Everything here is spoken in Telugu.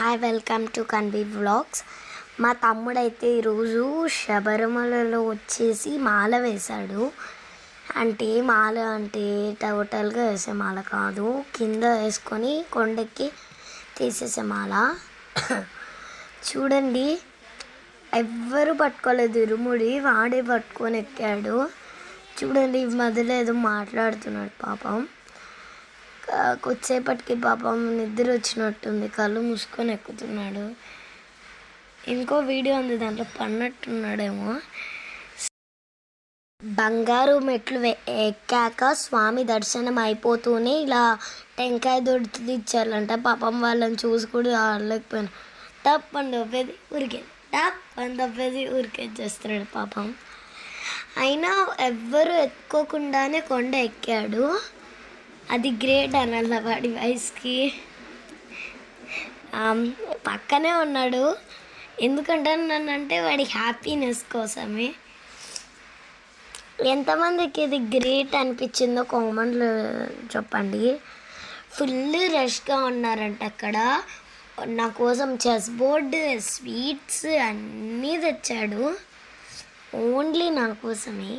Hi welcome to Kanvi vlogs మా తమ్ముడైతే ఈరోజు శబరిమలలో వచ్చేసి మాల వేశాడు. అంటే మాల అంటే టోటల్గా వేసే మాల కాదు. కింద వేసుకొని కొండెక్కి తీసేసే మాల. చూడండి ఎవ్వరు పట్టుకోలేదు. ఇరుముడి వాడే పట్టుకొని ఎక్కాడు. చూడండి మధ్యలో ఏదో మాట్లాడుతున్నాడు పాపం. కొద్దిసేపటికి పాపం నిద్ర వచ్చినట్టుంది కళ్ళు మూసుకొని ఎక్కుతున్నాడు. ఇంకో వీడియో ఉంది దాంట్లో పన్నట్టున్నాడేమో బంగారు మెట్లు ఎక్కాక స్వామి దర్శనం అయిపోతూనే ఇలా టెంకాయ దొడ్డు ఇచ్చారంట. పాపం వాళ్ళని చూసి కూడా ఆడలేకపోయాను. టప్ అని తప్పేది ఊరికే టప్ అని తప్పేది ఊరికే చేస్తున్నాడు పాపం. అయినా ఎవ్వరు ఎక్కోకుండానే కొండ ఎక్కాడు. అది గ్రేట్ అనాల వాడి వయసుకి. పక్కనే ఉన్నాడు. ఎందుకంటే నన్నంటే వాడి హ్యాపీనెస్ కోసమే. ఎంతమందికి ఇది గ్రేట్ అనిపించిందో కామెంట్లో చెప్పండి. ఫుల్ రష్గా ఉన్నారంట అక్కడ. నా కోసం చెస్ బోర్డు స్వీట్స్ అన్నీ తెచ్చాడు. ఓన్లీ నా కోసమే.